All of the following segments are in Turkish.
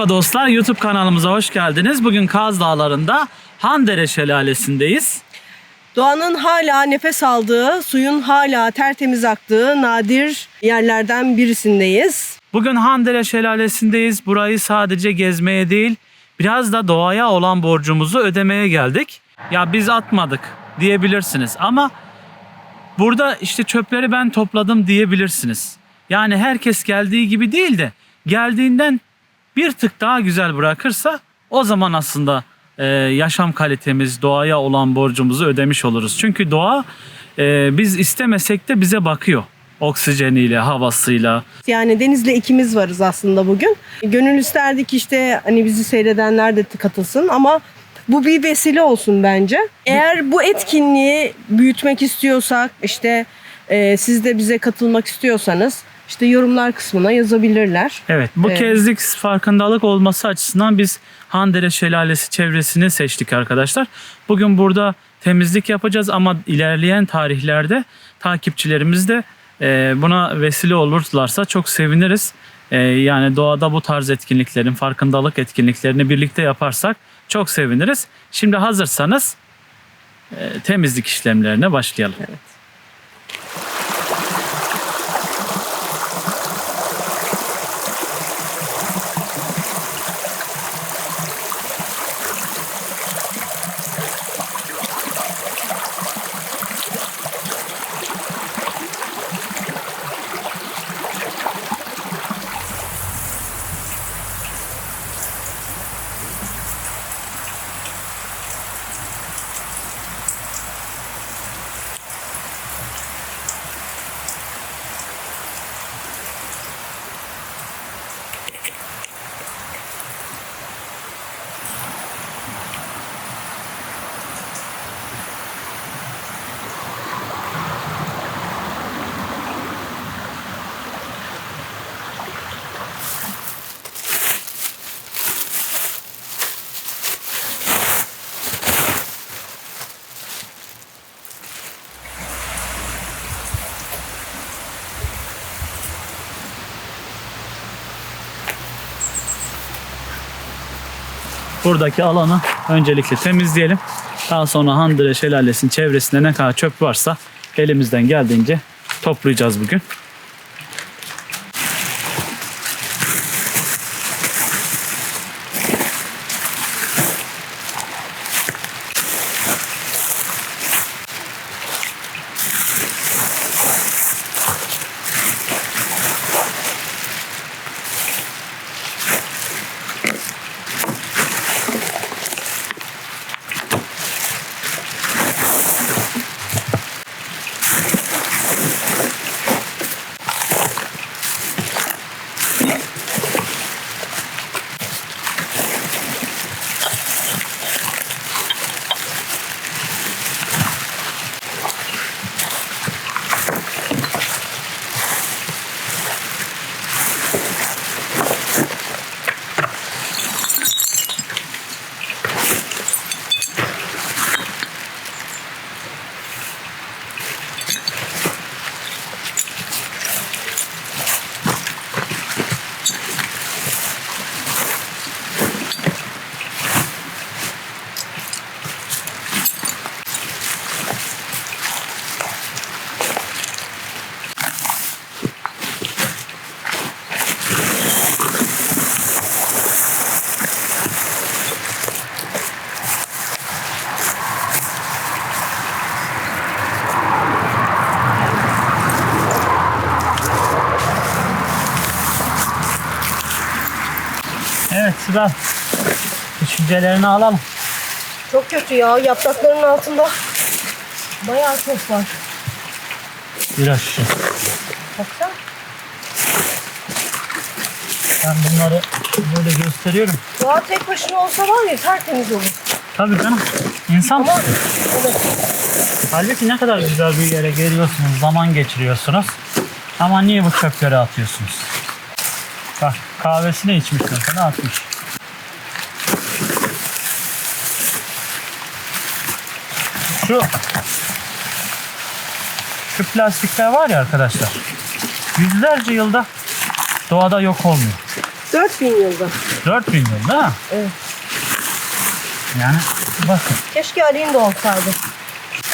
Merhaba dostlar, YouTube kanalımıza hoş geldiniz. Bugün Kaz Dağları'nda Handere Şelalesi'ndeyiz. Doğanın hala nefes aldığı, suyun hala tertemiz aktığı nadir yerlerden birisindeyiz. Bugün Handere Şelalesi'ndeyiz. Burayı sadece gezmeye değil, biraz da doğaya olan borcumuzu ödemeye geldik. Ya biz atmadık diyebilirsiniz ama burada işte çöpleri ben topladım diyebilirsiniz. Yani herkes geldiği gibi değil de geldiğinden bir tık daha güzel bırakırsa o zaman aslında e, yaşam kalitemiz, doğaya olan borcumuzu ödemiş oluruz. Çünkü doğa e, biz istemesek de bize bakıyor. Oksijeniyle, havasıyla. Yani Deniz'le ikimiz varız aslında bugün. Gönül isterdik işte hani bizi seyredenler de katılsın ama bu bir vesile olsun bence. Eğer bu etkinliği büyütmek istiyorsak işte e, siz de bize katılmak istiyorsanız işte yorumlar kısmına yazabilirler. Evet bu Evet. kezdik farkındalık olması açısından biz Handere Şelalesi çevresini seçtik arkadaşlar. Bugün burada temizlik yapacağız ama ilerleyen tarihlerde takipçilerimiz de e, buna vesile olurlarsa çok seviniriz. E, yani doğada bu tarz etkinliklerin, farkındalık etkinliklerini birlikte yaparsak çok seviniriz. Şimdi hazırsanız e, temizlik işlemlerine başlayalım. Buradaki alanı öncelikle temizleyelim. Daha sonra Handire Şelalesi'nin çevresinde ne kadar çöp varsa elimizden geldiğince toplayacağız bugün. Evet Sibel. Düşüncelerini alalım. Çok kötü ya yaprakların altında bayağı çok var. Biraz şu. Baksana. Ben bunları böyle gösteriyorum. Doğa tek başına olsa var ya tertemiz olur. Tabii canım. İnsan Ama evet. Halbuki ne kadar güzel bir yere geliyorsunuz, zaman geçiriyorsunuz. Ama niye bu çöpleri atıyorsunuz? Bak kahvesini içmiş mesela atmış. Şu şu plastikler var ya arkadaşlar. Yüzlerce yılda doğada yok olmuyor. 4000 yılda. 4000 yıl değil mi? Evet. Yani bakın. Keşke Ali'nin de olsaydı.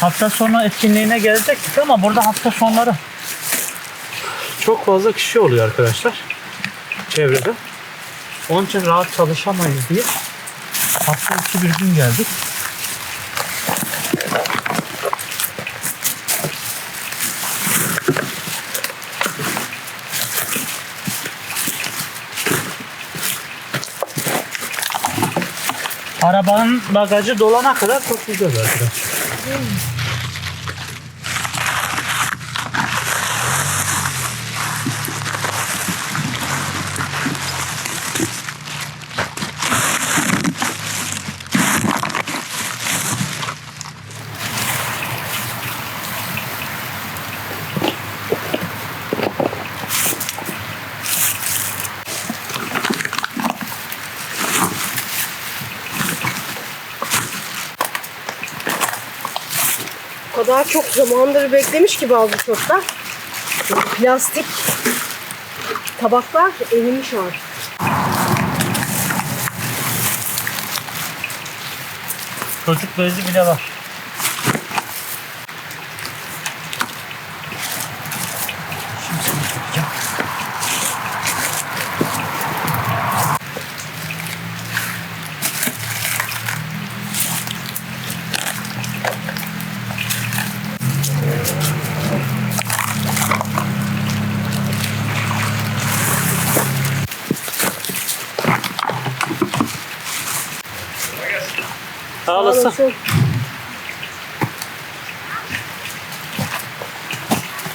Hafta sonu etkinliğine gelecektik ama burada hafta sonları çok fazla kişi oluyor arkadaşlar çevrede. Onun için rahat çalışamayız diye hafta içi bir gün geldik. Arabanın bagajı dolana kadar çok güzel arkadaşlar. Kadar çok zamandır beklemiş ki bazı çocuklar. Plastik tabaklar erimiş artık. Çocuk bezi bile var. Sağ olasın.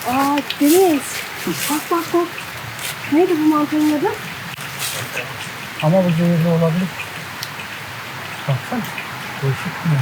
Aa Deniz. Bak bak bak. Neydi bu mantarın adı? Ama bu zehirli olabilir. Baksana. Değişik mi?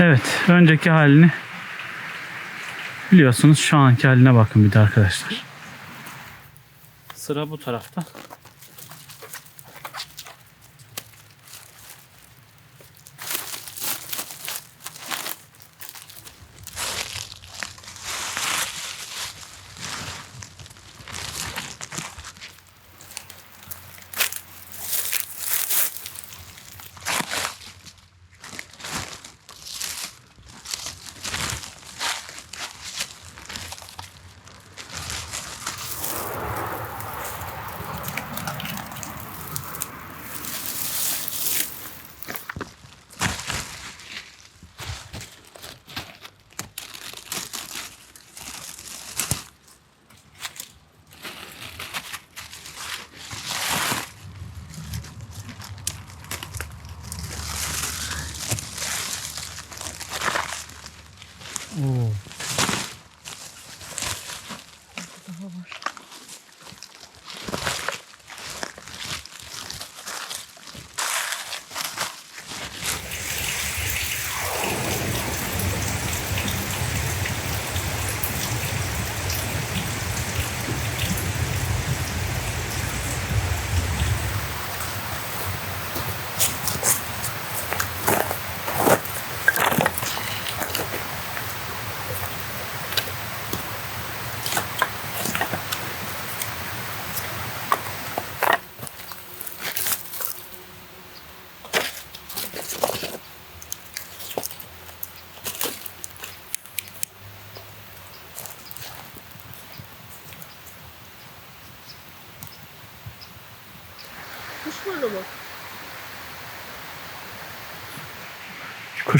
Evet, önceki halini biliyorsunuz. Şu anki haline bakın bir de arkadaşlar. Sıra bu tarafta.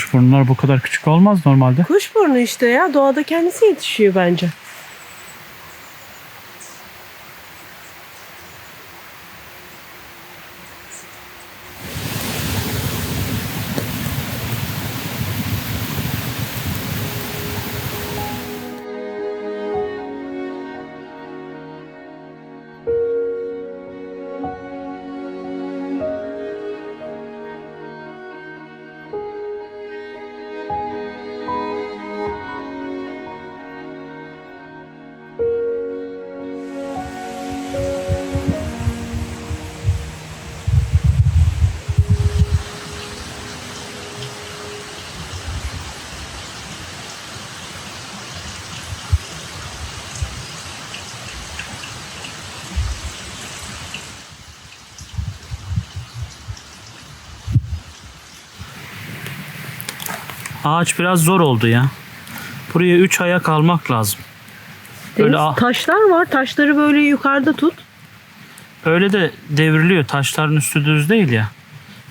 Kuşburnlar bu kadar küçük olmaz normalde. Kuşburnu işte ya. Doğada kendisi yetişiyor bence. Ağaç biraz zor oldu ya. Buraya 3 ayak almak lazım. Deniz, a- taşlar var. Taşları böyle yukarıda tut. öyle de devriliyor. Taşların üstü düz değil ya.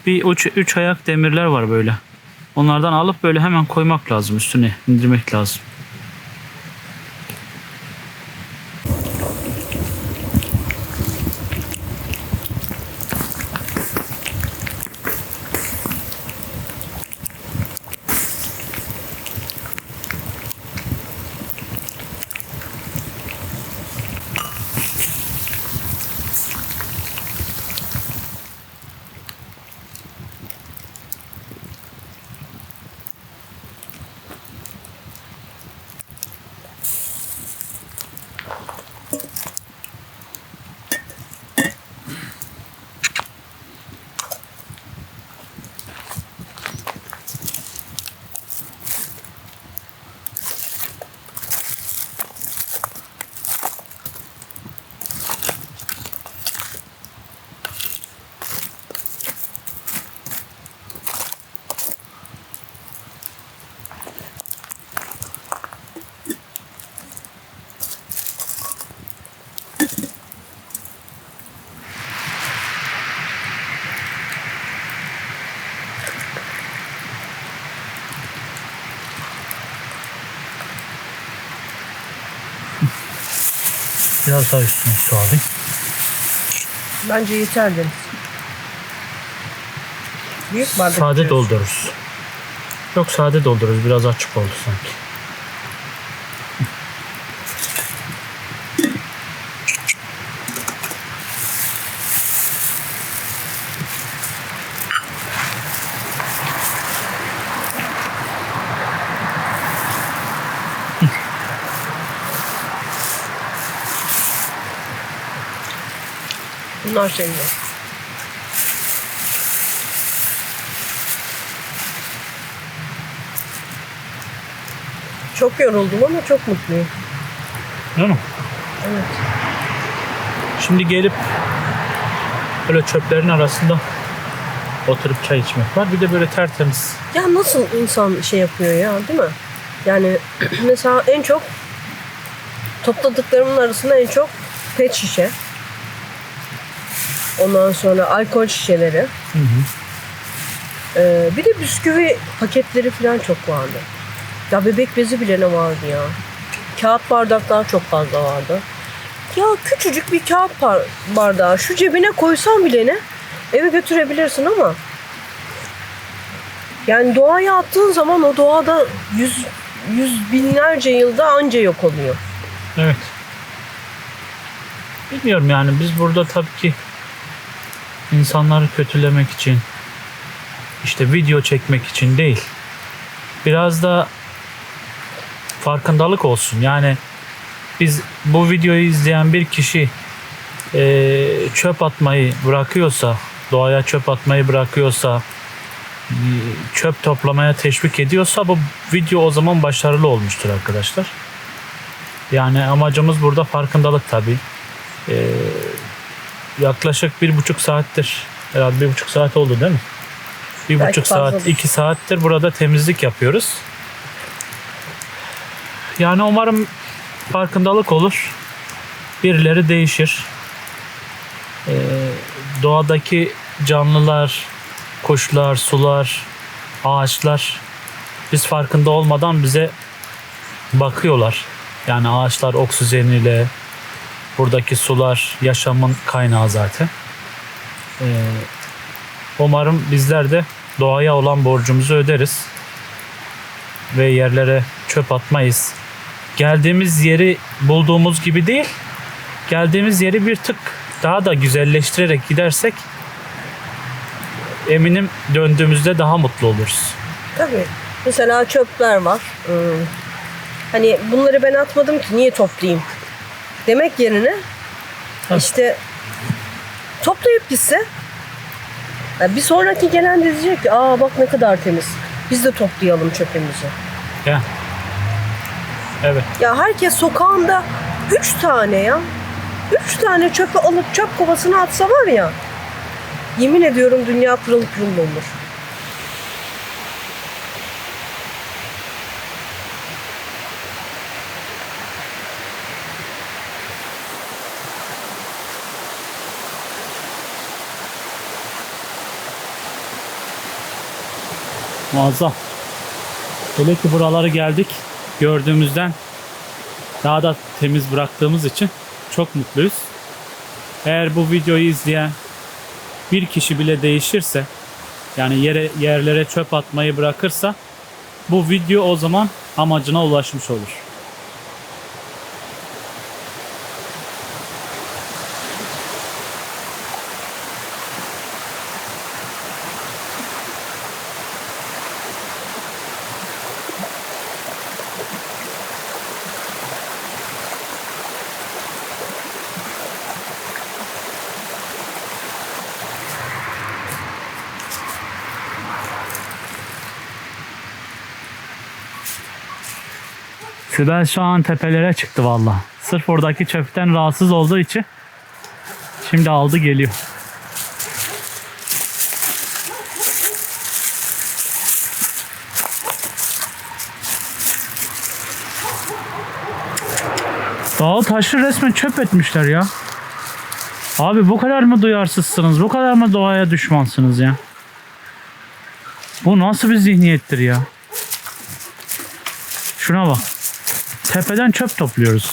Bir 3 ayak demirler var böyle. Onlardan alıp böyle hemen koymak lazım üstüne indirmek lazım. Biraz daha üstüne su alayım. Bence yeter Deniz. Büyük bardak. Sade içiyoruz. doldururuz. Yok sade doldururuz. Biraz açık oldu sanki. Bunlar senin. Çok yoruldum ama çok mutluyum. Değil mi? Evet. Şimdi gelip böyle çöplerin arasında oturup çay içmek var. Bir de böyle tertemiz. Ya nasıl insan şey yapıyor ya değil mi? Yani mesela en çok topladıklarımın arasında en çok pet şişe. Ondan sonra alkol şişeleri. Ee, bir de bisküvi paketleri falan çok vardı. Ya bebek bezi bile ne vardı ya. Kağıt bardaklar çok fazla vardı. Ya küçücük bir kağıt bardağı şu cebine koysan bile ne eve götürebilirsin ama yani doğaya attığın zaman o doğada yüz, yüz binlerce yılda anca yok oluyor. Evet. Bilmiyorum yani biz burada tabii ki insanları kötülemek için işte video çekmek için değil. Biraz da farkındalık olsun. Yani biz bu videoyu izleyen bir kişi eee, çöp atmayı bırakıyorsa, doğaya çöp atmayı bırakıyorsa, eee, çöp toplamaya teşvik ediyorsa bu video o zaman başarılı olmuştur arkadaşlar. Yani amacımız burada farkındalık tabii. Ee, yaklaşık bir buçuk saattir, herhalde bir buçuk saat oldu değil mi? Bir Belki buçuk saat, fazladır. iki saattir burada temizlik yapıyoruz. Yani umarım farkındalık olur. Birileri değişir. Ee, doğadaki canlılar, kuşlar, sular, ağaçlar biz farkında olmadan bize bakıyorlar. Yani ağaçlar oksijeniyle, buradaki sular yaşamın kaynağı zaten. Ee, umarım bizler de doğaya olan borcumuzu öderiz ve yerlere çöp atmayız. Geldiğimiz yeri bulduğumuz gibi değil, geldiğimiz yeri bir tık daha da güzelleştirerek gidersek eminim döndüğümüzde daha mutlu oluruz. Tabii. Mesela çöpler var. Hmm. Hani bunları ben atmadım ki niye toplayayım? Demek yerine Tabii. işte toplayıp gitse ya bir sonraki gelen de diyecek ki aa bak ne kadar temiz. Biz de toplayalım çöpümüzü. Ya. Evet. Ya herkes sokağında üç tane ya. Üç tane çöpü alıp çöp kovasına atsa var ya. Yemin ediyorum dünya pırıl pırıl olur. Muazzam. Hele ki buraları geldik. Gördüğümüzden daha da temiz bıraktığımız için çok mutluyuz. Eğer bu videoyu izleyen bir kişi bile değişirse yani yere yerlere çöp atmayı bırakırsa bu video o zaman amacına ulaşmış olur. Sibel şu an tepelere çıktı valla. Sırf oradaki çöpten rahatsız olduğu için şimdi aldı geliyor. Dağı taşı resmen çöp etmişler ya. Abi bu kadar mı duyarsızsınız? Bu kadar mı doğaya düşmansınız ya? Bu nasıl bir zihniyettir ya? Şuna bak. Tepeden çöp topluyoruz.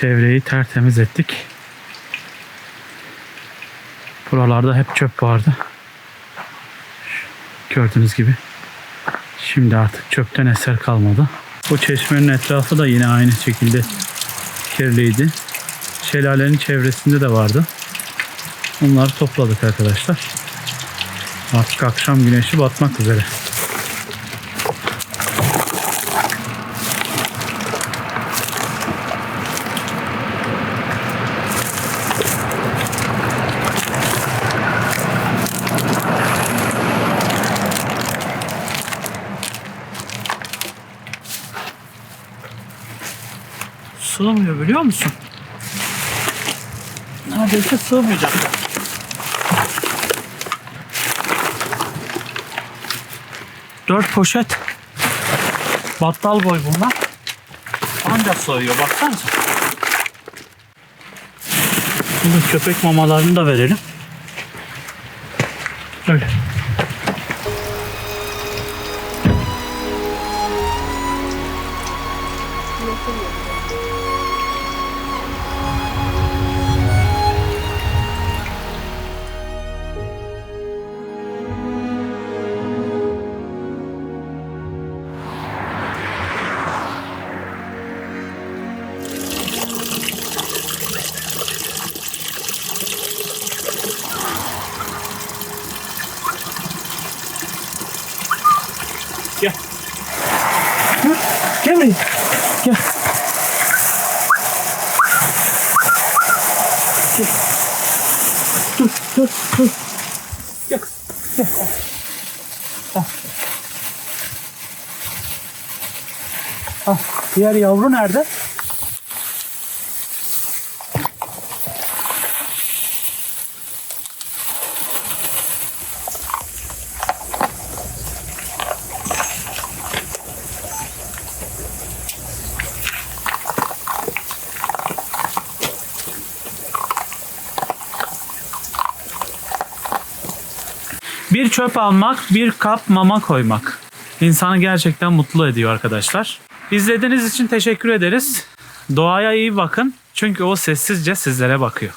Çevreyi tertemiz ettik. Buralarda hep çöp vardı. Gördüğünüz gibi. Şimdi artık çöpten eser kalmadı. Bu çeşmenin etrafı da yine aynı şekilde kirliydi. Şelalenin çevresinde de vardı. Onları topladık arkadaşlar. Artık akşam güneşi batmak üzere. Biliyor musun? Neredeyse sığmayacak. Dört poşet battal boy bunlar. Ancak sığıyor baksanıza. Şimdi köpek mamalarını da verelim. Öyle. Diğer yavru nerede? Bir çöp almak, bir kap mama koymak. İnsanı gerçekten mutlu ediyor arkadaşlar. İzlediğiniz için teşekkür ederiz. Doğaya iyi bakın. Çünkü o sessizce sizlere bakıyor.